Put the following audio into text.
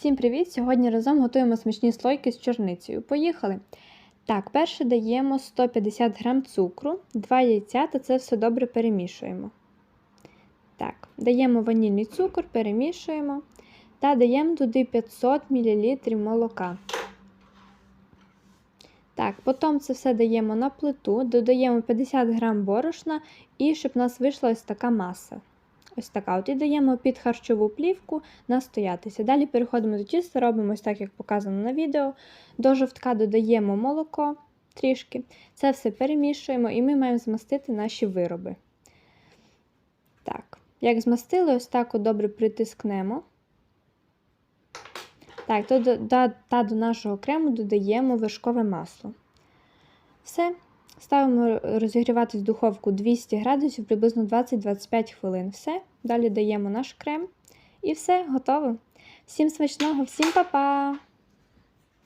Всім привіт! Сьогодні разом готуємо смачні слойки з чорницею. Поїхали! Так, перше даємо 150 г цукру, 2 яйця та це все добре перемішуємо. Так, даємо ванільний цукор, перемішуємо та даємо туди 500 мл молока. Так, потім це все даємо на плиту, додаємо 50 г борошна і щоб у нас вийшла ось така маса. Ось така. От і даємо під харчову плівку настоятися. Далі переходимо до тіста, робимо ось так, як показано на відео. До жовтка додаємо молоко трішки. Це все перемішуємо і ми маємо змастити наші вироби. Так, як змастили, ось так от добре притискнемо. Так, то до, до, та до нашого крему додаємо вершкове масло. Все. Ставимо розігріватись в духовку 200 градусів приблизно 20-25 хвилин. Все. Далі даємо наш крем. І все, готово. Всім смачного, всім па-па!